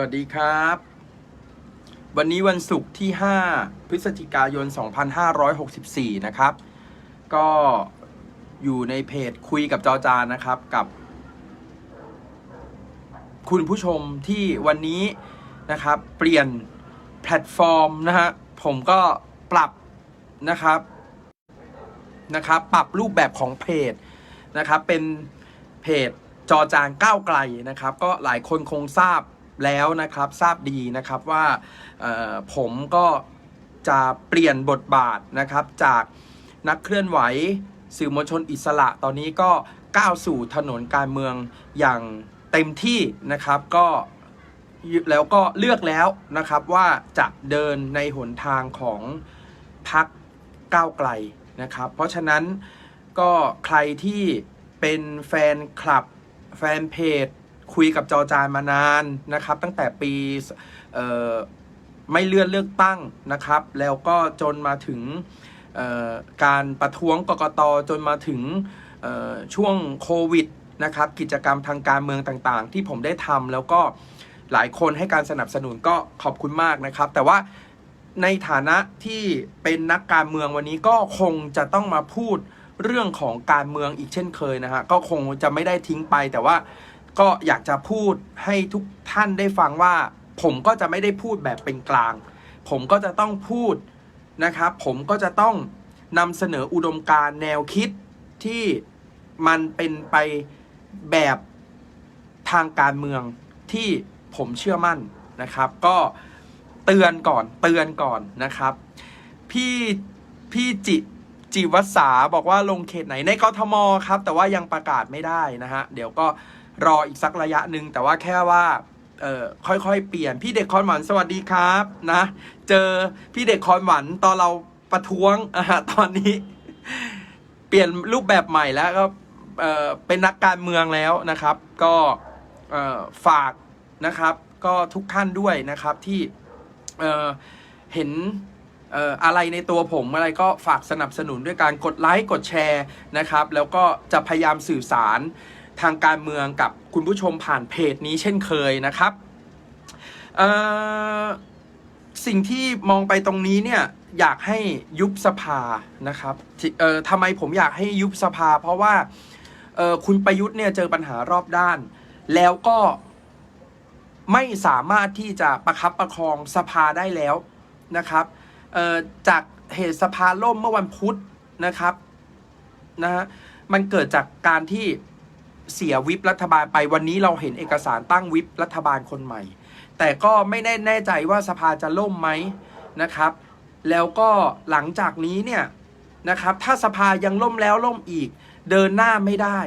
วัสดีครับ วันนี้วันศุกร์ที่ 5 พฤศจิกายน 2564 นะครับ ก็อยู่ในเพจคุยกับจอจานนะครับกับ คุณผู้ชมที่วันนี้นะครับ เปลี่ยนแพลตฟอร์มนะฮะผมก็ปรับนะครับนะครับ ปรับรูปแบบของเพจนะครับ เป็นเพจจอจานก้าวไกลนะครับ ก็หลายคนคงทราบ แล้วนะครับทราบดีนะครับว่าผมก็จะเปลี่ยนบทบาทนะครับจากนักเคลื่อนไหวสื่อมวลชนอิสระตอนนี้ก็ก้าวสู่ถนนการเมืองอย่างเต็มที่นะครับก็แล้วก็เลือกแล้วนะครับว่าจะเดินในหนทางของพักก้าวไกลนะครับ เพราะฉะนั้นก็ใครที่เป็นแฟนคลับแฟนเพจ คุยกับจอจานมานานนะครับ ตั้งแต่ปีไม่เลื่อนเลือกตั้งนะครับ แล้วก็จนมาถึงการประท้วงกกตจนมาถึงช่วงโควิดนะครับกิจกรรมทางการเมืองต่างๆ ที่ผมได้ทำแล้วก็หลายคนให้การสนับสนุนก็ขอบคุณมากนะครับ แต่ว่าในฐานะที่เป็นนักการเมืองวันนี้ก็คงจะต้องมาพูดเรื่องของการเมืองอีกเช่นเคยนะฮะก็คงจะไม่ได้ทิ้งไปแต่ว่า ก็อยากจะพูดให้ทุกท่านได้ฟังว่า ผมก็จะไม่ได้พูดแบบเป็นกลาง ผมก็จะต้องพูดนะครับ ผมก็จะต้องนำเสนออุดมการแนวคิดที่มันเป็นไปแบบทางการเมืองที่ผมเชื่อมั่นนะครับ ก็เตือนก่อนเตือนก่อนนะครับ พี่พี่จิจิวัสาบอกว่าลงเขตไหนในกทมครับ แต่ว่ายังประกาศไม่ได้นะฮะเดี๋ยวก็ รออีกสักระยะหนึ่งแต่ว่าแค่ว่าเอ่อค่อยๆ เปลี่ยนพี่เด็กคอนหวันสวัสดีครับนะ เจอพี่เด็กคอนหวันตอนเราประท้วงอะฮะตอนนี้ เปลี่ยนรูปแบบใหม่แล้วก็เอ่อเป็นนักการเมืองแล้วนะครับ ก็เอ่อฝากนะครับ ก็ทุกท่านด้วยนะครับที่เอ่อเห็นอะไรในตัวผมอะไรก็ฝากสนับสนุนด้วยการกดไลค์กดแชร์นะครับ แล้วก็จะพยายามสื่อสาร ทางการเมืองกับคุณผู้ชมผ่านเพจนี้เช่นเคยนะครับสิ่งที่มองไปตรงนี้เนี่ยอยากให้ยุบสภานะครับที่เอ่อทำไมผมอยากให้ยุบสภา เพราะว่าเอ่อคุณประยุทธ์เนี่ยเจอปัญหารอบด้าน แล้วก็ไม่สามารถที่จะประคับประคองสภาได้แล้วนะครับเอ่อจากเหตุสภาล่มเมื่อวันพุธนะครับนะฮะมันเกิดจากการที่ เสียวิปรัฐบาลไปวันนี้เราเห็นเอกสารตั้งวิปรัฐบาลคนใหม่ แต่ก็ไม่ได้แน่ใจว่าสภาจะล่มไหมนะครับ แล้วก็หลังจากนี้เนี่ยนะครับ ถ้าสภายังล่มแล้วล่มอีก เดินหน้าไม่ได้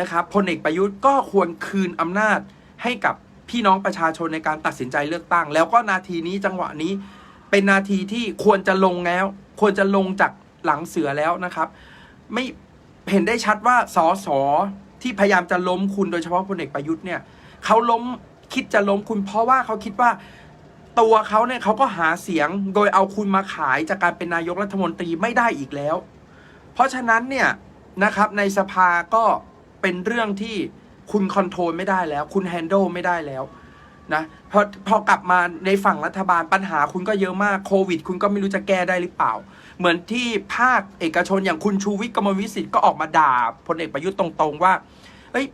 นะครับพลเอกประยุทธ์ก็ควรคืนอำนาจให้กับพี่น้องประชาชนในการตัดสินใจเลือกตั้ง แล้วก็นาทีนี้จังหวะนี้เป็นนาทีที่ควรจะลงแล้ว ควรจะลงจากหลังเสือแล้วนะครับ ไม่เห็นได้ชัดว่าสอสอ ที่พยายามจะล้มคุณโดยเฉพาะพลเอกประยุทธ์เนี่ยเขาล้มคิดจะล้มคุณ เพราะว่าเขาคิดว่าตัวเขาเนี่ยเขาก็หาเสียงโดยเอาคุณมาขายจากการเป็นนายกรัฐมนตรีไม่ได้อีกแล้ว เพราะฉะนั้นเนี่ยนะครับในสภาก็เป็นเรื่องที่คุณคอนโทรลไม่ได้แล้ว คุณแฮนด์ลไม่ได้แล้วนะพอพอกลับมาในฝั่งรัฐบาลปัญหาคุณก็เยอะมากโควิด คุณก็ไม่รู้จะแก้ได้หรือเปล่า เหมือนที่ภาคเอกชนอย่างคุณชูวิทย์กมลวิสิทธ์ก็ออกมาด่าพลเอกประยุทธ์ตรงๆว่า เฮ้ย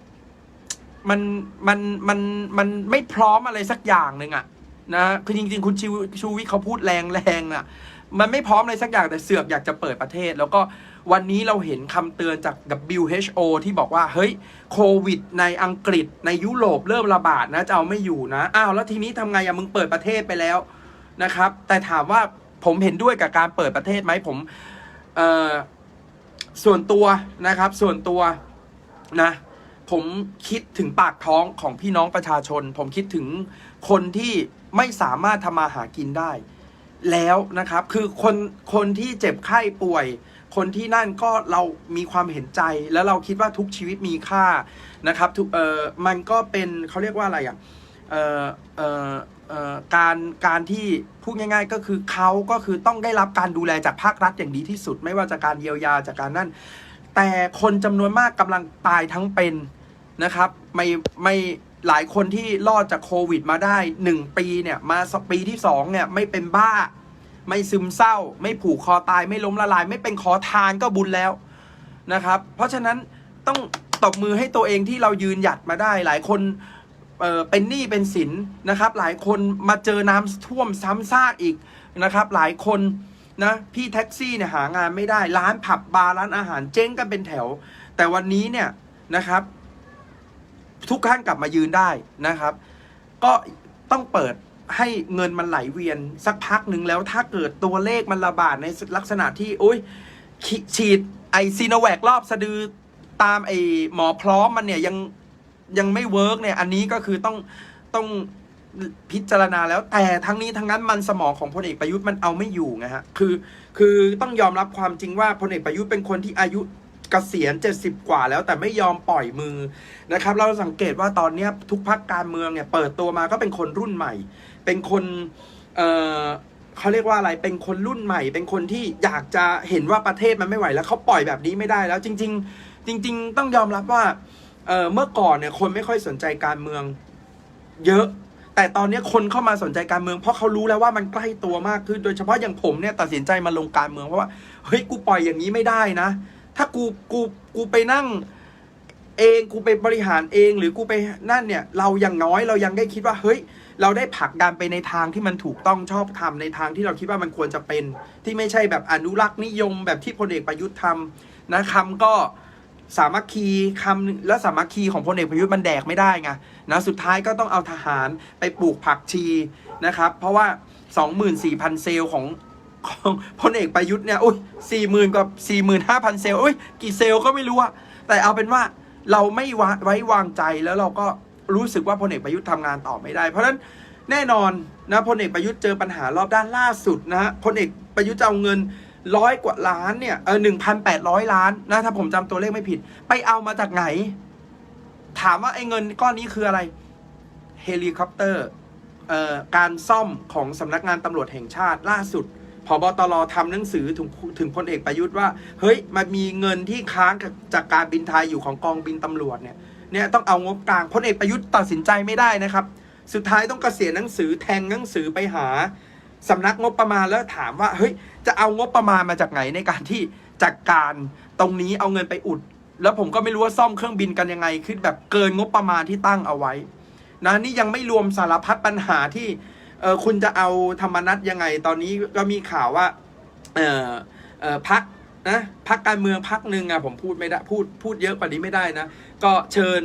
มันมันมันมันไม่พร้อมอะไรสักอย่างหนึ่งอะนะคือจริง ๆ คุณชูชูวิทย์เขาพูดแรงแรงๆน่ะมันไม่พร้อมอะไรสักอย่างแต่เสือกอยากจะเปิดประเทศ แล้วก็วันนี้เราเห็นคำเตือนจาก WHO ที่บอกว่า เฮ้ยโควิด ในอังกฤษในยุโรปเริ่มระบาดนะจะเอาไม่อยู่นะอ้าวแล้วทีนี้ทำไงอะมึงเปิดประเทศไปแล้วนะครับ แต่ถามว่าผมเห็นด้วยกับการเปิดประเทศไหมผมเออส่วนตัวนะครับ ส่วนตัวนะ ผมคิดถึงปากท้องของพี่น้องประชาชน ผมคิดถึงคนที่ไม่สามารถทำมาหากินได้ แล้วนะครับคือคนคนที่เจ็บไข้ป่วย คนที่นั่นก็เรามีความเห็นใจ แล้วเราคิดว่าทุกชีวิตมีค่านะครับทุกเออมันก็เป็นเขาเรียกว่าอะไรอะเออเออเออการการที่พูดง่าย ๆ ก็คือเขาก็คือต้องได้รับการดูแลจากภาครัฐอย่างดีที่สุด ไม่ว่าจากการเยียวยาจากการนั่นแต่คนจำนวนมากกำลังตายทั้งเป็น นะครับไม่ไม่หลายคนที่รอดจากโควิดมาได้หนึ่งปีเนี่ยมาสปีที่สองเนี่ยไม่เป็นบ้า ไม่ซึมเศร้า ไม่ผูกคอตายไม่ล้มละลาย ไม่เป็นขอทานก็บุญแล้วนะครับ เพราะฉะนั้นต้องตบมือให้ตัวเองที่เรายืนหยัดมาได้ หลายคนเอ่อเป็นหนี้เป็นสินนะครับ หลายคนมาเจอน้ำท่วมซ้ำซากอีกนะครับ หลายคนนะพี่แท็กซี่เนี่ยหางานไม่ได้ร้านผับบาร์ร้านอาหารเจ๊งกันเป็นแถว แต่วันนี้เนี่ยนะครับ ทุกท่านกลับมายืนได้นะครับ ก็ต้องเปิดให้เงินมันไหลเวียนสักพักหนึ่งแล้วถ้าเกิดตัวเลขมันระบาดในลักษณะที่โอ้ยฉีดไอซีโนแวครอบสะดือตามไอหมอพร้อมมันเนี่ยยังยังไม่เวิร์กเนี่ยอันนี้ก็คือต้องต้องพิจารณาแล้วแต่ทั้งนี้ทั้งนั้นมันสมองของพลเอกประยุทธ์มันเอาไม่อยู่ไงฮะคือคือต้องยอมรับความจริงว่าพลเอกประยุทธ์เป็นคนที่อายุ กษียณ 70 กว่าแล้วแต่ไม่ยอมปล่อยมือนะครับ เราสังเกตว่าตอนนี้ทุกพักการเมืองเนี่ยเปิดตัวมาก็เป็นคนรุ่นใหม่ เป็นคนเออเขาเรียกว่าอะไรเป็นคนรุ่นใหม่ เป็นคนที่อยากจะเห็นว่าประเทศมันไม่ไหวแล้วเขาปล่อยแบบนี้ไม่ได้แล้วจริง ๆ จริง ๆ ต้องยอมรับว่าเออเมื่อก่อนเนี่ยคนไม่ค่อยสนใจการเมืองเยอะแต่ตอนนี้คนเข้ามาสนใจการเมืองเพราะเขารู้แล้วว่ามันใกล้ตัวมากขึ้น โดยเฉพาะอย่างผมเนี่ยตัดสินใจมาลงการเมืองเพราะว่าเฮ้ยกูปล่อยอย่างนี้ไม่ได้นะ ถ้ากูกูกูไปนั่ง เองกูไปบริหารเองหรือกูไปนั่นเนี่ย เราอย่างน้อยเรายังได้คิดว่าเฮ้ย เราได้ผลักดันไปในทางที่มันถูกต้องชอบทำในทางที่เราคิดว่ามันควรจะเป็น ที่ไม่ใช่แบบอนุรักษ์นิยม แบบที่พลเอกประยุทธ์ทำนะคำก็สามัคคีคำและสามัคคีของพลเอกประยุทธ์มันแดกไม่ได้ไงนะสุดท้ายก็ต้องเอาทหารไปปลูกผักชีนะครับ เพราะว่า 24,000 เซลล์ของ ของพลเอกประยุทธ์เนี่ยอุ้ย40,000กับ45,000เซลล์อุ้ยกี่เซลล์ก็ไม่รู้อะแต่เอาเป็นว่าเราไม่ไว้วางใจแล้วเราก็รู้สึกว่าพลเอกประยุทธ์ทำงานต่อไม่ได้ เพราะฉะนั้นแน่นอนนะพลเอกประยุทธ์เจอปัญหารอบด้านล่าสุดนะฮะพลเอกประยุทธ์จะเอาเงินร้อยกว่าล้านเนี่ยเออหนึ่งพันแปดร้อยล้านนะถ้าผมจำตัวเลขไม่ผิด ไปเอามาจากไหน ถามว่าไอ้เงินก้อนนี้คืออะไรเฮลิคอปเตอร์เอ่อการซ่อมของสำนักงานตำรวจแห่งชาติล่าสุด บตรทำหนังสือถึงถึงพลเอกประยุทธ์ว่า เฮ้ยมันมีเงินที่ค้างจากการบินไทยอยู่ของกองบินตำรวจเนี่ยเนี่ยต้องเอางบกลางพลเอกประยุทธ์ตัดสินใจไม่ได้นะครับ สุดท้ายต้องกเกษียณหนังสือแทงหนังสือไปหาสำนักงบประมาณแล้วถามว่าเฮ้ยจะเอางบประมาณมาจากไหนในการที่จัดการตรงนี้เอาเงินไปอุด แล้วผมก็ไม่รู้ว่าซ่อมเครื่องบินกันยังไงคือแบบเกินงบประมาณที่ตั้งเอาไว้นะนี่ยังไม่รวมสารพัดปัญหาที่ เออคุณจะเอาธรรมนัตยังไง ตอนนี้ก็มีข่าวว่า เออเออพักนะพักการเมืองพักหนึ่งอะผมพูดไม่ได้พูดพูดเยอะกว่านี้ไม่ได้นะ ก็เชิญ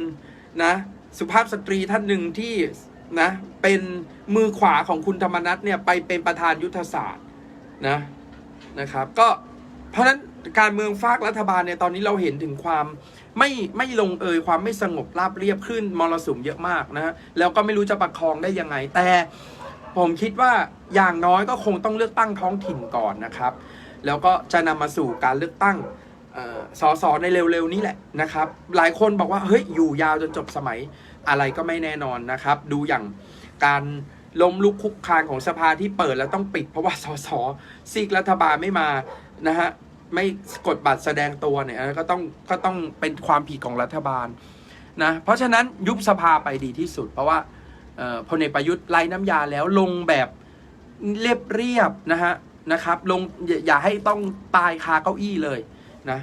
นะ สุภาพสตรีท่านหนึ่งที่นะเป็นมือขวาของคุณธรรมนัตเนี่ยไปเป็นประธานยุทธศาสตร์นะนะครับ ก็เพราะฉะนั้นการเมืองฝากรัฐบาลเนี่ยตอนนี้เราเห็นถึงความไม่ไม่ลงเอยความไม่สงบราบเรียบขึ้นมรสุมเยอะมากนะฮะแล้วก็ไม่รู้จะประคองได้ยังไงแต่ ผมคิดว่าอย่างน้อยก็คงต้องเลือกตั้งท้องถิ่นก่อนนะครับ แล้วก็จะนำมาสู่การเลือกตั้งเอ่อสสในเร็วๆนี้แหละนะครับ หลายคนบอกว่าเฮ้ยอยู่ยาวจนจบสมัยอะไรก็ไม่แน่นอนนะครับ ดูอย่างการล้มลุกคุกคานของสภาที่เปิดแล้วต้องปิด เพราะว่าสสซีกรัฐบาลไม่มานะฮะไม่กดบัตรแสดงตัวเนี่ยก็ต้องก็ต้องเป็นความผิดของรัฐบาลนะเพราะฉะนั้นยุบสภาไปดีที่สุด เพราะว่า พลเอกประยุทธ์ไล่น้ำยาแล้วลงแบบเรียบเรียบนะฮะนะครับลงอย่าอย่าให้ต้องตายคาเก้าอี้เลยนะ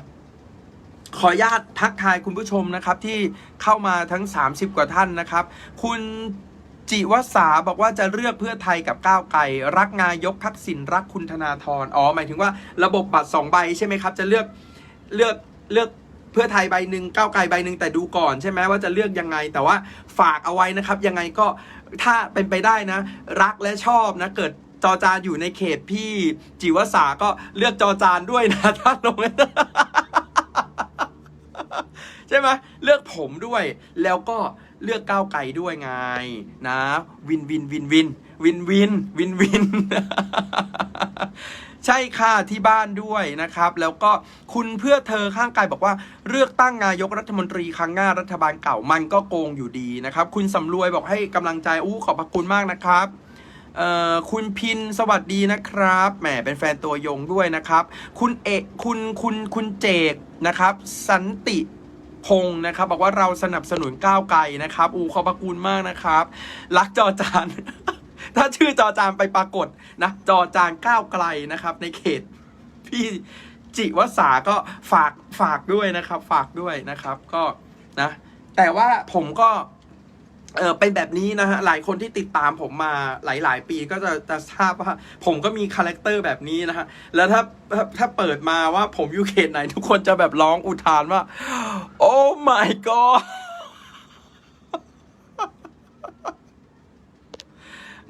ขออนุญาตทักทายคุณผู้ชมนะครับที่เข้ามาทั้ง 30 กว่าท่านนะครับ คุณจิวสาบอกว่าจะเลือกเพื่อไทยกับก้าวไกลรักนายกทักษิณรักคุณธนาธรอ๋อหมายถึงว่าระบบบัตรสองใบใช่ไหมครับ จะเลือกเลือกเลือก เพื่อไทยใบหนึ่งก้าวไกลใบหนึ่งแต่ดูก่อนใช่ไหมว่าจะเลือกยังไง แต่ว่าฝากเอาไว้นะครับ ยังไงก็ถ้าเป็นไปได้นะ รักและชอบนะเกิดจอจานอยู่ในเขตพี่จิวสาก็เลือกจอจานด้วยนะถ้าลงใช่ไหมเลือกผมด้วยแล้วก็เลือกก้าวไกลด้วยไงนะ วินวินวินวินวินวินวินวิน ใช่ค่ะที่บ้านด้วยนะครับ แล้วก็คุณเพื่อเธอข้างกายบอกว่าเลือกตั้งนายกรัฐมนตรีครั้งหน้ารัฐบาลเก่ามันก็โกงอยู่ดีนะครับ คุณสำรวยบอกให้กำลังใจอู้ขอบพระคุณมากนะครับคุณพินสวัสดีนะครับแหมเป็นแฟนตัวยงด้วยนะครับ คุณเอกคุณคุณคุณเจกนะครับ สันติพงศ์นะครับ บอกว่าเราสนับสนุนก้าวไกลนะครับ อูขอบพระคุณมากนะครับ รักจอจาน ถ้าชื่อจอจานไปปรากฏนะ จอจานก้าวไกลนะครับ ในเขตพี่จิวสาก็ฝากฝากด้วยนะครับ ฝากด้วยนะครับ ก็นะ แต่ว่าผมก็เออเป็นแบบนี้นะฮะ หลายคนที่ติดตามผมมาหลาย ๆ ปีก็จะจะทราบว่า ผมก็มีคาแรคเตอร์แบบนี้นะฮะ แล้วถ้าถ้าถ้าเปิดมาว่าผมอยู่เขตไหน ทุกคนจะแบบร้องอุทานว่า โอ้ my god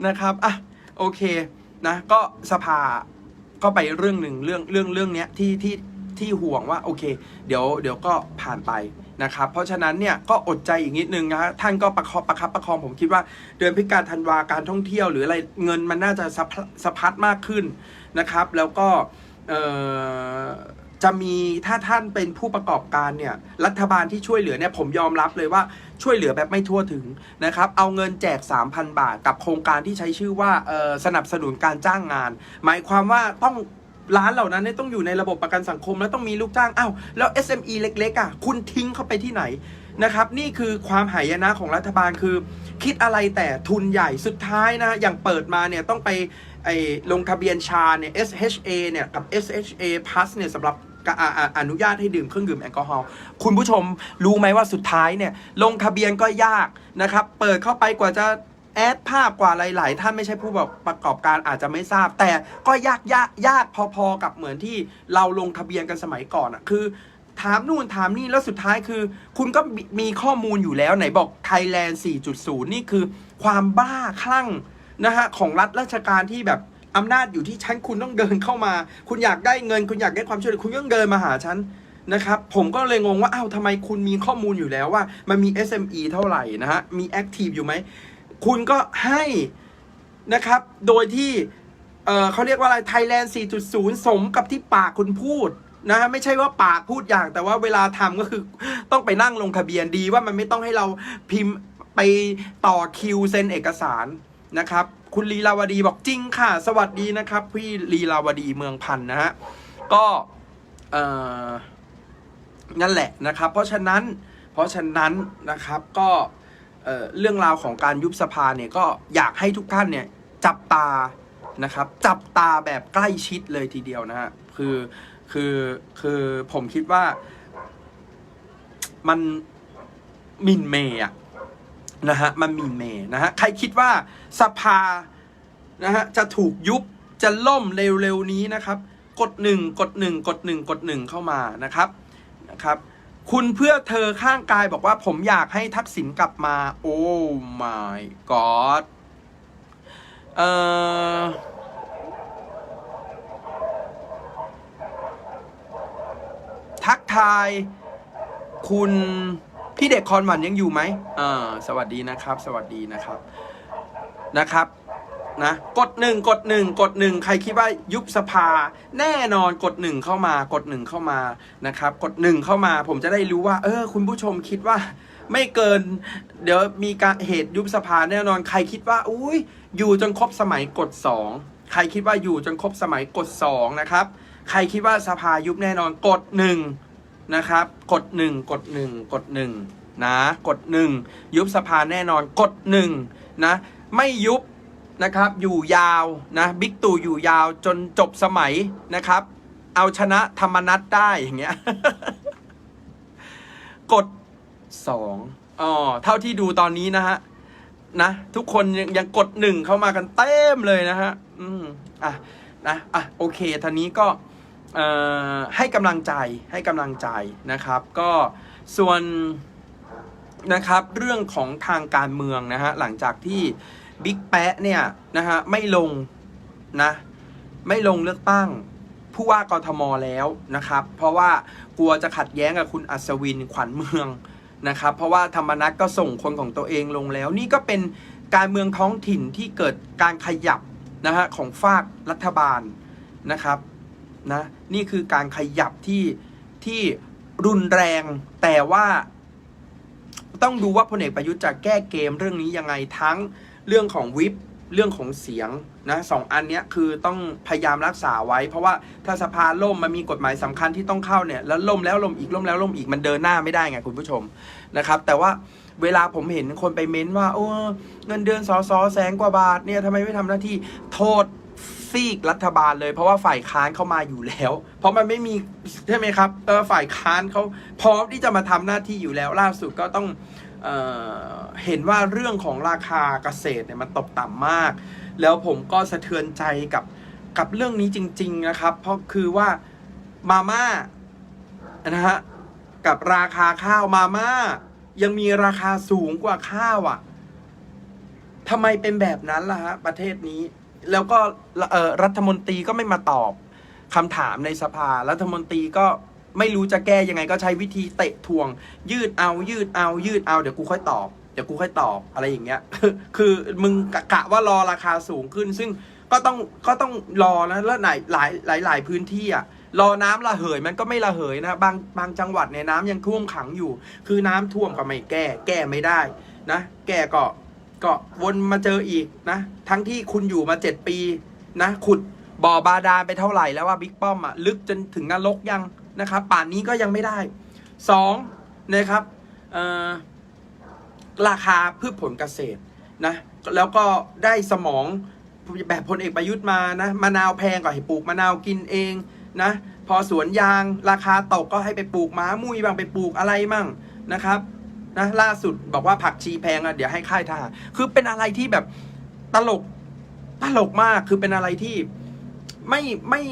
นะครับอะโอเคนะก็สภาก็ไปเรื่องหนึ่งเรื่องเรื่องเรื่องเนี้ยที่ที่ที่ห่วงว่าโอเค เดี๋ยวเดี๋ยวก็ผ่านไปนะครับ เพราะฉะนั้นเนี่ยก็อดใจอีกนิดนึงนะท่านก็ประคองประคับประคองผมคิดว่า เดือนพิกาธันวาการท่องเที่ยว หรืออะไรเงินมันน่าจะสะพสะพัดมากขึ้นนะครับ แล้วก็เอ่อ จะมีถ้าท่านเป็นผู้ประกอบการเนี่ยรัฐบาลที่ช่วยเหลือเนี่ยผมยอมรับเลยว่าช่วยเหลือแบบไม่ทั่วถึงนะครับ เอาเงินแจก 3,000 บาท กับโครงการที่ใช้ชื่อว่าสนับสนุนการจ้างงาน หมายความว่าต้องร้านเหล่านั้นเนี่ยต้องอยู่ในระบบประกันสังคม แล้วต้องมีลูกจ้างอ้าวแล้ว SME เล็กๆอะคุณทิ้งเข้าไปที่ไหนนะครับ นี่คือความหายนะของรัฐบาลคือ คิดอะไรแต่ทุนใหญ่สุดท้ายนะอย่างเปิดมาเนี่ยต้องไปไอ้ลงทะเบียนชาเนี่ย SHA เนี่ยกับ SHA Plus เนี่ยสำหรับ กะอ่าอ่าอนุญาตให้ดื่มเครื่องดื่มแอลกอฮอล์คุณผู้ชมรู้ไหมว่าสุดท้ายเนี่ยลงทะเบียนก็ยากนะครับ เปิดเข้าไปกว่าจะแอดภาพกว่าหลาย ๆ ท่านไม่ใช่ผู้ประกอบการอาจจะไม่ทราบ แต่ก็ยากยากยากพอๆกับเหมือนที่เราลงทะเบียนกันสมัยก่อนอะคือ ถามนู่นถามนี่แล้วสุดท้ายคือ คุณก็มีมีข้อมูลอยู่แล้วไหนบอก Thailand 4.0 นี่คือ ความบ้าคลั่งนะฮะของรัฐราชการที่แบบ อำนาจอยู่ที่ฉันคุณต้องเดินเข้ามา คุณอยากได้เงิน คุณอยากได้ความช่วยเหลือคุณต้องเดินมาหาฉันนะครับ ผมก็เลยงงว่าอ้าวทำไมคุณมีข้อมูลอยู่แล้วว่า มันมี SME เท่าไหร่นะฮะมี Active อยู่ไหม คุณก็ให้นะครับ โดยที่เออเขาเรียกว่าอะไร Thailand 4.0 สมกับที่ปากคุณพูดนะฮะไม่ใช่ว่าปากพูดอย่างแต่ว่าเวลาทำก็คือต้องไปนั่งลงทะเบียนดีว่ามันไม่ต้องให้เราพิมพ์ไปต่อคิวเซ็นเอกสารนะครับ คุณลีลาวดีบอกจริงค่ะ สวัสดีนะครับ พี่ลีลาวดีเมืองพันธ์นะฮะก็เออนั่นแหละนะครับ เพราะฉะนั้นเพราะฉะนั้นนะครับก็เอ่อเรื่องราวของการยุบสภาเนี่ยก็อยากให้ทุกท่านเนี่ยจับตานะครับ จับตาแบบใกล้ชิดเลยทีเดียวนะฮะคือคือคือผมคิดว่ามันมินเมย์อะ นะฮะมันมินเมย์นะฮะใครคิดว่าสภานะฮะจะถูกยุบจะล่มเร็วๆนี้นะครับ กดหนึ่งกดหนึ่งกดหนึ่งกดหนึ่งเข้ามานะครับนะครับ คุณเพื่อเธอข้างกายบอกว่าผมอยากให้ทักษิณกลับมา โอ้ my god เอ่อทักทายคุณ พี่เด็กคอนหวันยังอยู่ไหมอ่าสวัสดีนะครับ สวัสดีนะครับนะครับนะกดหนึ่งกดหนึ่งกดหนึ่งใครคิดว่ายุบสภา แน่นอนกดหนึ่งเข้ามากดหนึ่งเข้ามานะครับ กดหนึ่งเข้ามาผมจะได้รู้ว่า เออ คุณผู้ชมคิดว่า ไม่เกิน เดี๋ยวมีการเหตุยุบสภาแน่นอนใครคิดว่า อุ้ยอยู่จนครบสมัยกดสองใครคิดว่าอยู่จนครบสมัยกดสองนะครับ ใครคิดว่าสภายุบแน่นอนกดหนึ่ง นะครับ กดหนึ่งกดหนึ่งกดหนึ่งนะ กดหนึ่งยุบสภาแน่นอนกดหนึ่งนะ ไม่ยุบนะครับอยู่ยาวนะบิ๊กตู่อยู่ยาวจนจบสมัยนะครับ เอาชนะธรรมนัตได้อย่างเงี้ยกดสองอ๋อเท่าที่ดูตอนนี้นะฮะนะทุกคนยังยังกดหนึ่งเข้ามากันเต็มเลยนะฮะ อืม อะ นะ อะ โอเคท่านี้ก็ ให้กำลังใจให้กำลังใจนะครับ ก็ส่วนนะครับเรื่องของทางการเมืองนะฮะหลังจากที่บิ๊กแปะเนี่ยนะฮะไม่ลงนะไม่ลงเลือกตั้งผู้ว่ากทมแล้วนะครับ เพราะว่ากลัวจะขัดแย้งกับคุณอัศวินขวัญเมืองนะครับ เพราะว่าธรรมนัตก็ส่งคนของตัวเองลงแล้ว นี่ก็เป็นการเมืองท้องถิ่นที่เกิดการขยับนะฮะของฝากรัฐบาลนะครับ นะนี่คือการขยับที่ที่รุนแรงแต่ว่าต้องดูว่าพลเอกประยุทธ์จะแก้เกมเรื่องนี้ยังไงทั้งเรื่องของวิปเรื่องของเสียงนะสองอันเนี้ยคือต้องพยายามรักษาไว้ เพราะว่าถ้าสภาล่มมันมีกฎหมายสำคัญที่ต้องเข้าเนี่ยแล้วล่มแล้วล่มอีกล่มแล้วล่มอีกมันเดินหน้าไม่ได้ไงคุณผู้ชมนะครับ แต่ว่าเวลาผมเห็นคนไปเม้นว่า โอ้เงินเดือนสอสอแสนกว่าบาทเนี่ยทำไมไม่ทำหน้าที่โทษ ซีกรัฐบาลเลย เพราะว่าฝ่ายค้านเข้ามาอยู่แล้ว เพราะมันไม่มีใช่ไหมครับเออฝ่ายค้านเขาพร้อมที่จะมาทำหน้าที่อยู่แล้ว ล่าสุดก็ต้องเออเห็นว่าเรื่องของราคาเกษตรเนี่ยมันตกต่ำมาก แล้วผมก็สะเทือนใจกับกับเรื่องนี้จริง ๆนะครับ เพราะคือว่ามาม่านะฮะกับราคาข้าวมาม่ายังมีราคาสูงกว่าข้าวอะ่ะทำไมเป็นแบบนั้นล่ะฮะประเทศนี้ แล้วก็รัฐมนตรีก็ไม่มาตอบคำถามในสภา รัฐมนตรีก็ไม่รู้จะแก้ยังไงก็ใช้วิธีเตะทวง ยืดเอา ยืดเอา ยืดเอาเดี๋ยวกูค่อยตอบเดี๋ยวกูค่อยตอบอะไรอย่างเงี้ย คือมึงกะว่ารอราคาสูงขึ้น ซึ่งก็ต้องก็ต้องรอนะแล้วไหนหลายหลายหลายพื้นที่อะรอน้ำระเหยมันก็ไม่ระเหยนะบางบางจังหวัดเนี่ยน้ำยังท่วมขังอยู่ คือน้ำท่วมก็ไม่แก้ แก้ไม่ได้นะ แก้ก็ ก็วนมาเจออีกนะ ทั้งที่คุณอยู่มาเจ็ดปีนะ ขุดบ่อบาดาลไปเท่าไหร่แล้วว่าบิ๊กป้อมอะลึกจนถึงนรกยังนะครับ ป่านนี้ก็ยังไม่ได้สองนะครับราคาพืชผลเกษตรนะ แล้วก็ได้สมองแบบพลเอกประยุทธ์มานะมะนาวแพงก็ให้ปลูกมะนาวกินเองนะ พอสวนยางราคาตกก็ให้ไปปลูกม้ามุ้ยบ้างไปปลูกอะไรมั่งนะครับ นะล่าสุดบอกว่าผักชีแพงอะเดี๋ยวให้ค่ายทหารคือเป็นอะไรที่แบบตลกตลกมากคือเป็นอะไรที่ไม่ไม่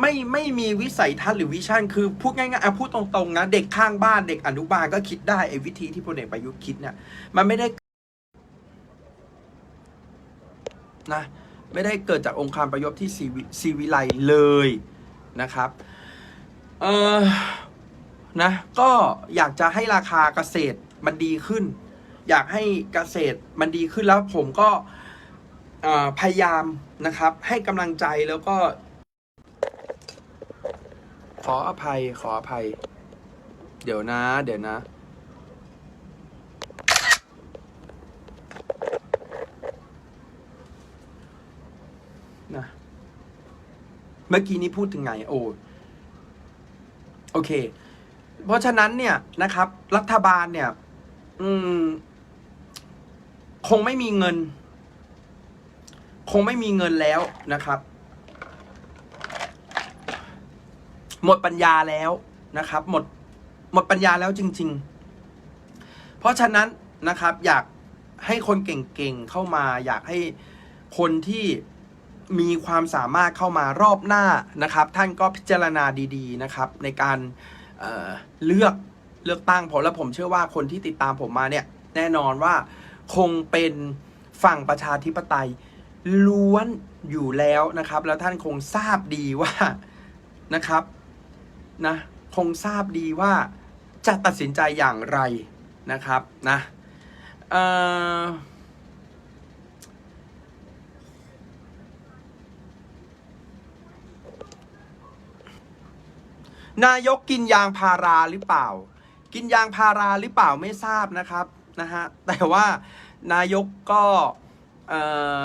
ไม่ไม่มีวิสัยทัศน์หรือวิชั่น คือพูดง่ายๆอะพูดตรงๆนะเด็กข้างบ้านเด็กอนุบาลก็คิดได้ไอ้วิธีที่พลเอกประยุทธ์คิดเนี่ยมันไม่ได้นะไม่ได้เกิดจากองค์การประยบที่ซีวิซีวิไลเลยนะครับ เออ นะ ก็อยากจะให้ราคาเกษตรมันดีขึ้น อยากให้เกษตรมันดีขึ้นแล้วผมก็พยายามนะครับ ให้กำลังใจแล้วก็ ขออภัยขออภัย เดี๋ยวนะ เดี๋ยวนะนะเมื่อกี้นี้พูดถึงไง โอ้โอเค เพราะฉะนั้นเนี่ยนะครับ รัฐบาลเนี่ย อืม คงไม่มีเงิน คงไม่มีเงินแล้วนะครับ หมดปัญญาแล้วนะครับ หมดหมดปัญญาแล้วจริง ๆ เพราะฉะนั้นนะครับ อยากให้คนเก่งๆเข้ามา อยากให้คนที่มีความสามารถเข้ามารอบหน้านะครับ ท่านก็พิจารณาดี ๆ นะครับ ในการ เเลือกเลือกตั้งผมและผมเชื่อว่าคนที่ติดตามผมมาเนี่ย แน่นอนว่าคงเป็นฝั่งประชาธิปไตยล้วนอยู่แล้วนะครับ แล้วท่านคงทราบดีว่านะครับนะคงทราบดีว่าจะตัดสินใจอย่างไรนะครับนะเอ่อ นายกกินยางพาราหรือเปล่า กินยางพาราหรือเปล่าไม่ทราบนะครับนะฮะแต่ว่านายกก็เอ่อ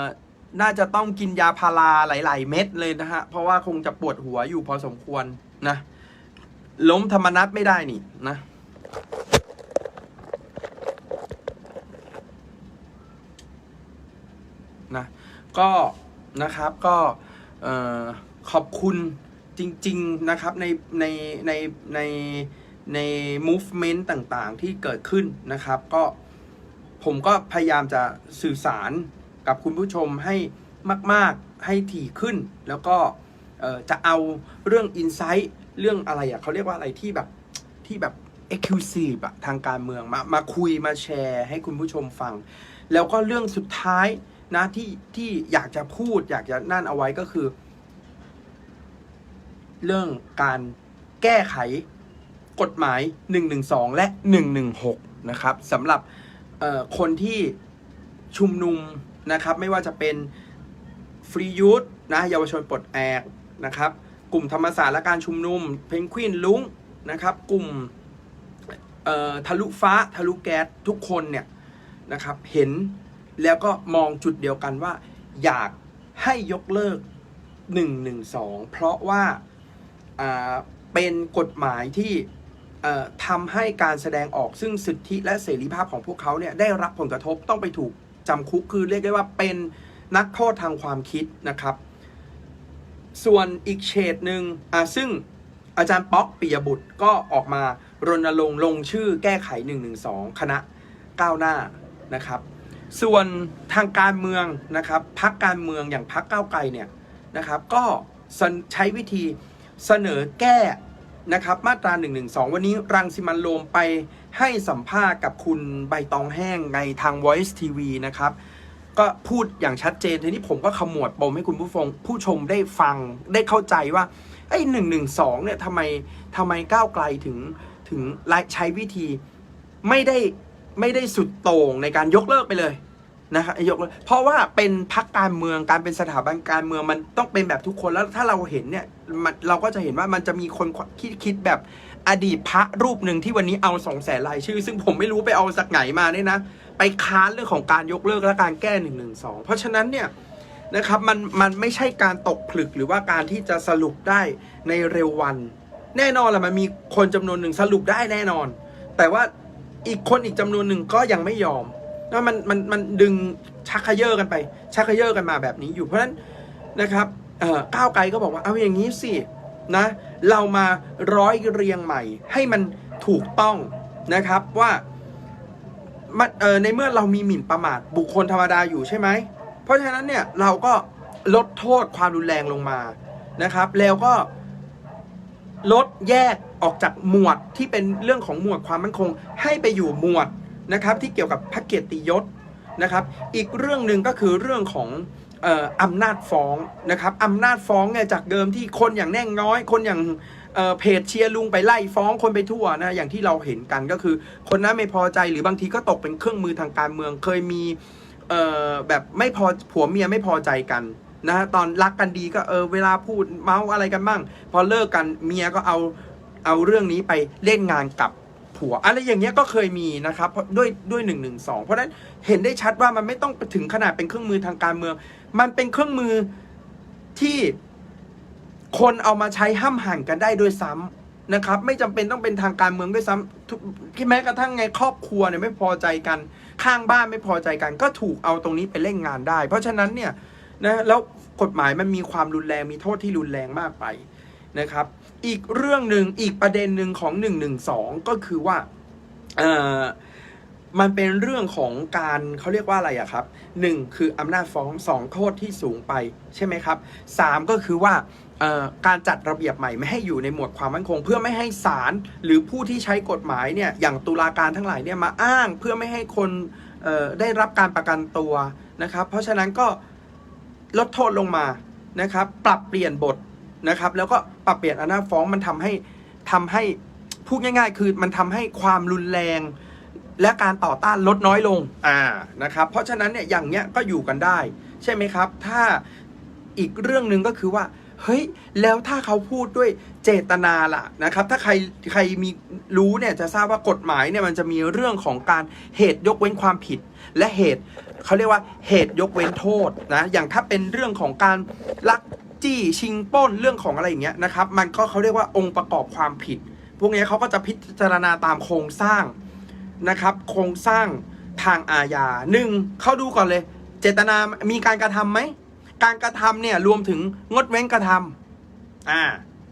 น่าจะต้องกินยาพาราหลาย ๆ เม็ดเลยนะฮะเพราะว่าคงจะปวดหัวอยู่พอสมควรนะล้มธรรมนัตไม่ได้นี่นะนะก็นะครับก็เอ่อขอบคุณ จริง ๆ นะครับในในในในใน movement ต่างๆ ที่เกิดขึ้นนะครับ ก็ผมก็พยายามจะสื่อสารกับคุณผู้ชมให้มาก ๆ ให้ถี่ขึ้น แล้วก็จะเอาเรื่อง insight เรื่องอะไรอะ่ะเขาเรียกว่าอะไรที่แบบที่แบบ exclusive อะทางการเมืองมามาคุยมาแชร์ให้คุณผู้ชมฟัง แล้วก็เรื่องสุดท้ายนะที่ที่อยากจะพูดอยากจะนั่นเอาไว้ก็คือ เรื่องการแก้ไขกฎหมาย 112 และ 116 นะครับสำหรับคนที่ชุมนุมนะครับ ไม่ว่าจะเป็นฟรียูธนะเยาวชนปลดแอกนะครับ กลุ่มธรรมศาสตร์และการชุมนุม เพนกวินลุงนะครับ กลุ่มทะลุฟ้าทะลุแก๊สทุกคนเนี่ยนะครับเห็นแล้วก็มองจุดเดียวกันว่า อยากให้ยกเลิก 112 เพราะว่า เป็นกฎหมายที่ทำให้การแสดงออกซึ่งสิทธิและเสรีภาพของพวกเขาเนี่ยได้รับผลกระทบต้องไปถูกจำคุกคือเรียกได้ว่าเป็นนักโทษทางความคิดนะครับ ส่วนอีกเฉดหนึ่งซึ่งอาจารย์ป๊อกปิยบุตรก็ออกมารณรงค์ลงชื่อแก้ไข 112 คณะก้าวหน้านะครับ ส่วนทางการเมืองนะครับพักการเมืองอย่างพักก้าวไกลเนี่ยนะครับ ก็ใช้วิธี เสนอแก้นะครับมาตรา112วันนี้รังสิมันโรมไปให้สัมภาษณ์กับคุณใบตองแห้งในทาง Voice TV นะครับ ก็พูดอย่างชัดเจนทีนี้ผมก็ขมวดปมให้คุณผู้ฟังผู้ชมได้ฟังได้เข้าใจว่าไอ้หนึ่งหนึ่งสองเนี่ยทำไมทำไมก้าวไกลถึงถึงใช้วิธีไม่ได้ไม่ได้สุดโต่งในการยกเลิกไปเลย นะครับยกเพราะว่าเป็นพักการเมืองการเป็นสถาบันการเมืองมันต้องเป็นแบบทุกคนแล้วถ้าเราเห็นเนี่ยมันเราก็จะเห็นว่ามันจะมีคนคิดคิดแบบอดีตพระรูปหนึ่งที่วันนี้เอาสองแสนรายชื่อ ซึ่งผมไม่รู้ไปเอาจากไหนมาเนี่ยนะ ไปค้านเรื่องของการยกเลิกและการแก้1นึเพราะฉะนั้นเนี่ยนะครับมันมันไม่ใช่การตกผลึกหรือว่าการที่จะสรุปได้ในเร็ววัน แน่นอนแหละมันมีคนจำนวนหนึ่งสรุปได้แน่นอน แต่ว่าอีกคนอีกจำนวนหนึ่งก็ยังไม่ยอม แล้วมันมันมันดึงชักขย่อกันไป ชักขย่อกันมาแบบนี้อยู่เพราะฉะนั้นนะครับเออก้าวไกลก็บอกว่าเอาอย่างนี้สินะ เรามาร้อยเรียงใหม่ ให้มันถูกต้องนะครับว่าในเมื่อเรามีหมิ่นประมาทบุคคลธรรมดาอยู่ใช่ไหมเพราะฉะนั้นเนี่ยเราก็ลดโทษความรุนแรงลงมานะครับ แล้วก็ลดแยกออกจากหมวดที่เป็นเรื่องของหมวดความมั่นคง ให้ไปอยู่หมวด นะครับที่เกี่ยวกับพระเกียรติยศนะครับ อีกเรื่องหนึ่งก็คือเรื่องของอำนาจฟ้องนะครับอำนาจฟ้องเนี่ยจากเดิมที่คนอย่างแน่งน้อย คนอย่างเเพจเชียร์ลุงไปไล่ฟ้องคนไปทั่วนะอย่างที่เราเห็นกันก็คือ คนนั้นไม่พอใจหรือบางทีก็ตกเป็นเครื่องมือทางการเมืองเคยมีแบบไม่พอผัวเมียไม่พอใจกันนะตอนรักกันดีก็เออเวลาพูดเมาส์อะไรกันบ้าง พอเลิกกันเมียก็เอาเอาเรื่องนี้ไปเล่นงานกับ ผัว อะไรอย่างเงี้ยก็เคยมีนะครับเพราะด้วยด้วยหนึ่งหนึ่งสองเพราะฉะนั้นเห็นได้ชัดว่ามันไม่ต้องไปถึงขนาดเป็นเครื่องมือทางการเมือง มันเป็นเครื่องมือที่คนเอามาใช้ห้ามหันกันได้ด้วยซ้ำนะครับ ไม่จำเป็นต้องเป็นทางการเมืองด้วยซ้ำทุกแม้กระทั่งไงครอบครัวเนี่ยไม่พอใจกัน ข้างบ้านไม่พอใจกัน ก็ถูกเอาตรงนี้ไปเล่นงานได้ เพราะฉะนั้นเนี่ยนะแล้วกฎหมายมันมีความรุนแรงมีโทษที่รุนแรงมากไป นะครับ อีกเรื่องหนึ่งอีกประเด็นหนึ่งของ1นึก็คือว่าเอ่อมันเป็นเรื่องของการเขาเรียกว่าอะไรอะครับหนึ่งคืออำนาจฟ้องสองโทษที่สูงไปใช่ไหมครับสามก็คือว่าการจัดระเบียบใหม่ไม่ให้อยู่ในหมวดความมั่นคง เพื่อไม่ให้ศาลหรือผู้ที่ใช้กฎหมายเนี่ยอย่างตุลาการทั้งหลายเนี่ยมาอ้างเพื่อไม่ให้คนได้รับการประกันตัวนะครับ เพราะฉะนั้นก็ลดโทษลงมานะครับ ปรับเปลี่ยนบท นะครับ แล้วก็ปรับเปลี่ยนอำนาจฟ้องมันทำให้ทำให้พูดง่าย ๆ คือมันทำให้ความรุนแรง และการต่อต้านลดน้อยลงอ่านะครับ เพราะฉะนั้นเนี่ยอย่างเงี้ยก็อยู่กันได้ ใช่ไหมครับ ถ้าอีกเรื่องหนึ่งก็คือว่าเฮ้ยแล้วถ้าเขาพูดด้วยเจตนาล่ะนะครับ ถ้าใครใครมีรู้เนี่ยจะทราบว่ากฎหมายเนี่ยมันจะมีเรื่องของการเหตุยกเว้นความผิด และเหตุเขาเรียกว่าเหตุยกเว้นโทษนะอย่างถ้าเป็นเรื่องของการลัก จี้ชิงป้นเรื่องของอะไรอย่างเงี้ยนะครับมันก็เขาเรียกว่าองค์ประกอบความผิด พวกนี้เขาก็จะพิจารณาตามโครงสร้างนะครับ โครงสร้างทางอาญาหนึ่งเขาดูก่อนเลย เจตนามีการกระทำไหมการกระทำเนี่ยรวมถึงงดเว้นกระทำอ่า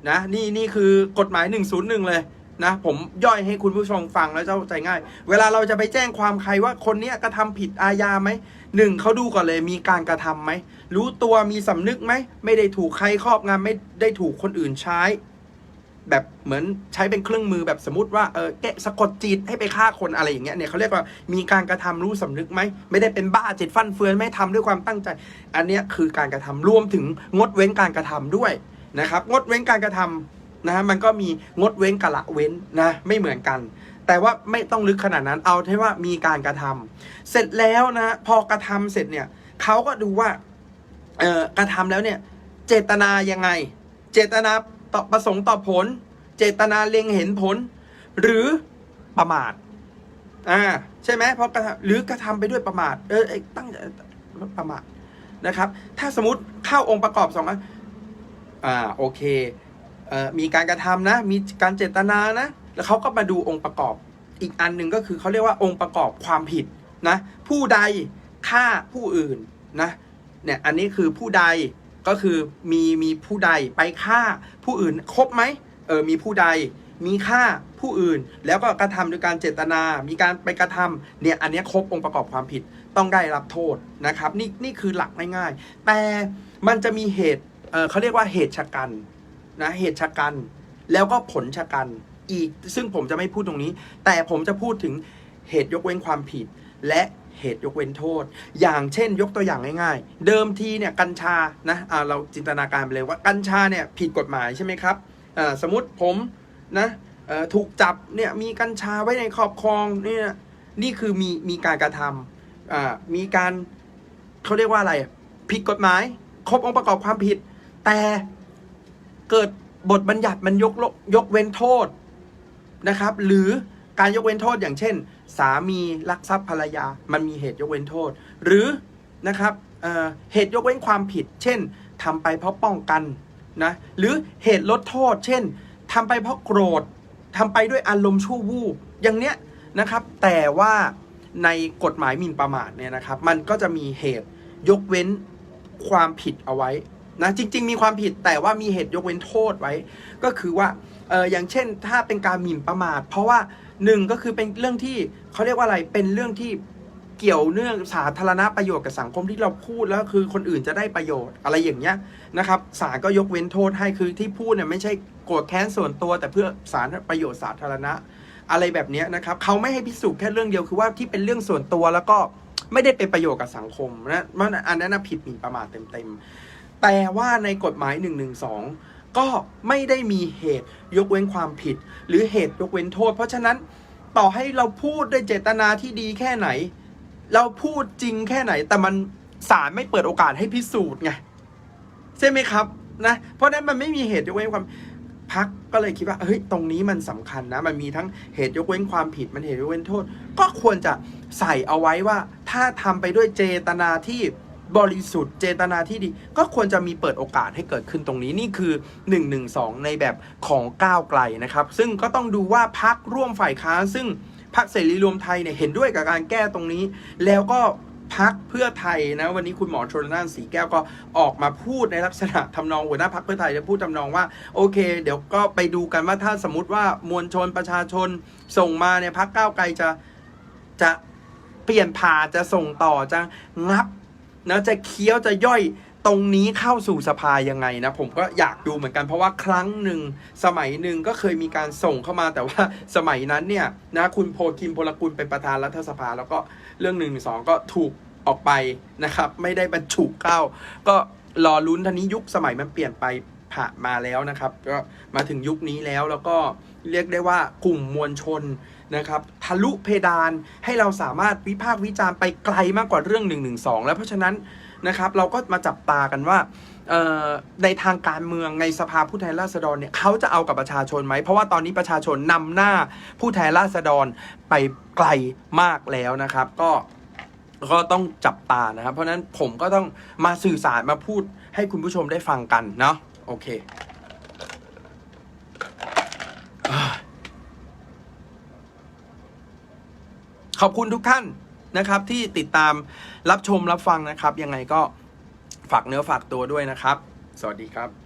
นะนี่นี่คือกฎหมาย 101 เลยนะผมย่อยให้คุณผู้ชมฟังแล้วเจ้าใจง่าย เวลาเราจะไปแจ้งความใครว่าคนเนี้ยกระทำผิดอาญาไหมหนึ่งเขาดูก่อนเลยมีการกระทำไหม รู้ตัวมีสำนึกไหม ไม่ได้ถูกใครครอบงำไม่ได้ถูกคนอื่นใช้ แบบเหมือนใช้เป็นเครื่องมือแบบสมมติว่าเออแกสะกดจิตให้ไปฆ่าคนอะไรอย่างเงี้ยเนี่ยเขาเรียกว่ามีการกระทำรู้สำนึกไหมไม่ได้เป็นบ้าจิตฟั่นเฟือนไม่ทำด้วยความตั้งใจ อันเนี้ยคือการกระทำรวมถึงงดเว้นการกระทำด้วยนะครับ งดเว้นการกระทำนะฮะมันก็มีงดเว้นกะละเว้นนะไม่เหมือนกัน แต่ว่าไม่ต้องลึกขนาดนั้นเอาแค่ว่ามีการกระทำเสร็จแล้วนะพอกระทำเสร็จเนี่ยเขาก็ดูว่า เอ่อกระทำแล้วเนี่ย เจตนายังไง เจตนาต่อประสงค์ต่อผล เจตนาเล็งเห็นผล หรือประมาทอ่าใช่ไหมเพราะกระทำหรือกระทำไปด้วยประมาท เออไอ้ตั้งประมาทนะครับ ถ้าสมมติเข้าองค์ประกอบสองอันอ่าโอเคเอ่อมีการกระทำนะ มีการเจตนานะ แล้วเขาก็มาดูองค์ประกอบอีกอันหนึ่งก็คือเขาเรียกว่าองค์ประกอบความผิดนะ ผู้ใดฆ่าผู้อื่นนะ เนี่ยอันนี้คือผู้ใดก็คือมีมีผู้ใดไปฆ่าผู้อื่นครบไหมเออมีผู้ใดมีฆ่าผู้อื่น แล้วก็กระทำโดยการเจตนา มีการไปกระทำเนี่ยอันนี้ครบองค์ประกอบความผิดต้องได้รับโทษนะครับ นี่นี่คือหลักง่ายๆ แต่มันจะมีเหตุเออเขาเรียกว่าเหตุชะกันนะเหตุชะกันแล้วก็ผลชะกันอีกซึ่งผมจะไม่พูดตรงนี้ แต่ผมจะพูดถึงเหตุยกเว้นความผิดและ เหตุยกเว้นโทษ อย่างเช่นยกตัวอย่างง่าย ๆ เดิมทีเนี่ยกัญชานะอ่าเราจินตนาการไปเลยว่ากัญชาเนี่ยผิดกฎหมายใช่ไหมครับสมมติผมนะถูกจับเนี่ยมีกัญชาไว้ในครอบครองเนี่ยนี่คือมีมีการกระทำมีการเขาเรียกว่าอะไรผิดกฎหมาย ครบองค์ประกอบความผิด แต่เกิดบทบัญญัติมันยกลยกเว้นโทษนะครับ หรือ การยกเว้นโทษอย่างเช่น สามีลักทรัพย์ภรรยา มันมีเหตุยกเว้นโทษ หรือนะครับเเหตุยกเว้นความผิด เช่นทำไปเพราะป้องกันนะหรือเหตุลดโทษ เช่นทำไปเพราะโกรธทำไปด้วยอารมณ์ชั่ววูบอย่างเนี้ยนะครับ แต่ว่าในกฎหมายหมิ่นประมาทเนี่ยนะครับ มันก็จะมีเหตุยกเว้นความผิดเอาไว้นะจริง ๆ มีความผิดแต่ว่ามีเหตุยกเว้นโทษไว้ ก็คือว่าเอออย่างเช่นถ้าเป็นการหมิ่นประมาท เพราะว่า หนึ่งก็คือเป็นเรื่องที่เขาเรียกว่าอะไรเป็นเรื่องที่เกี่ยวเนื่องสาธารณประโยชน์กับสังคมที่เราพูดแล้วคือคนอื่นจะได้ประโยชน์อะไรอย่างเงี้ยนะครับศาลก็ยกเว้นโทษให้คือที่พูดเนี่ยไม่ใช่โกรธแค้นส่วนตัว แต่เพื่อสารประโยชน์สาธารณะ อะไรแบบนี้นะครับเขาไม่ให้พิสูจน์แค่เรื่องเดียวคือว่าที่เป็นเรื่องส่วนตัวแล้วก็ไม่ได้เป็นประโยชน์กับสังคมนะมันอันนั้นผิดหมิ่นประมาทเต็มๆแต่ว่าในกฎหมาย112 ก็ไม่ได้มีเหตุยกเว้นความผิด หรือเหตุยกเว้นโทษ เพราะฉะนั้นต่อให้เราพูดด้วยเจตนาที่ดีแค่ไหน เราพูดจริงแค่ไหน แต่มันศาลไม่เปิดโอกาสให้พิสูจน์ไงใช่ไหมครับนะเพราะฉะนั้นมันไม่มีเหตุยกเว้นความพักก็เลยคิดว่าเฮ้ยตรงนี้มันสำคัญนะ มันมีทั้งเหตุยกเว้นความผิดมันเหตุยกเว้นโทษ ก็ควรจะใส่เอาไว้ว่า ถ้าทำไปด้วยเจตนาที่ บริสุทธิ์เจตนาที่ดี ก็ควรจะมีเปิดโอกาสให้เกิดขึ้นตรงนี้นี่คือ 112 ในแบบของก้าวไกลนะครับ ซึ่งก็ต้องดูว่าพักร่วมฝ่ายค้านซึ่งพักเสรีรวมไทยเนี่ยเห็นด้วยกับการแก้ตรงนี้ แล้วก็พักเพื่อไทยนะวันนี้คุณหมอชนน่านสีแก้วก็ออกมาพูดในลักษณะทำนองหัวหน้าพักเพื่อไทยจะพูดทำนองว่าโอเค เดี๋ยวก็ไปดูกันว่าถ้าสมมติว่ามวลชนประชาชนส่งมาเนี่ยพักก้าวไกลจะจะเปลี่ยนผ่าจะส่งต่อจะงับ นะจะเคี้ยวจะย่อยตรงนี้เข้าสู่สภายังไงนะ ผมก็อยากดูเหมือนกันเพราะว่าครั้งหนึ่งสมัยหนึ่งก็เคยมีการส่งเข้ามาแต่ว่าสมัยนั้นเนี่ยนะคุณโพคิมพลกุลเป็นประธานรัฐสภา แล้วก็เรื่องหนึ่งสองก็ถูกออกไปนะครับ ไม่ได้บรรจุเข้า ก็รอลุ้นทันนี้ยุคสมัยมันเปลี่ยนไป ผ่านมาแล้วนะครับ ก็มาถึงยุคนี้แล้วแล้วก็เรียกได้ว่ากลุ่มมวลชนนะครับทะลุเพดานให้เราสามารถวิพากษ์วิจารณ์ไปไกลมากกว่าเรื่อง1 1 2แล้วเพราะฉะนั้นนะครับเราก็มาจับตากันว่าในทางการเมืองในสภาผู้แทนราษฎรเนี่ยเขาจะเอากับประชาชนไหม เพราะว่าตอนนี้ประชาชนนำหน้าผู้แทนราษฎรไปไกลมากแล้วนะครับ ก็ก็ต้องจับตานะครับ เพราะฉะนั้นผมก็ต้องมาสื่อสารมาพูดให้คุณผู้ชมได้ฟังกันเนาะ โอเคขอบคุณทุกท่านนะครับ ที่ติดตามรับชมรับฟังนะครับ ยังไงก็ฝากเนื้อฝากตัวด้วยนะครับ สวัสดีครับ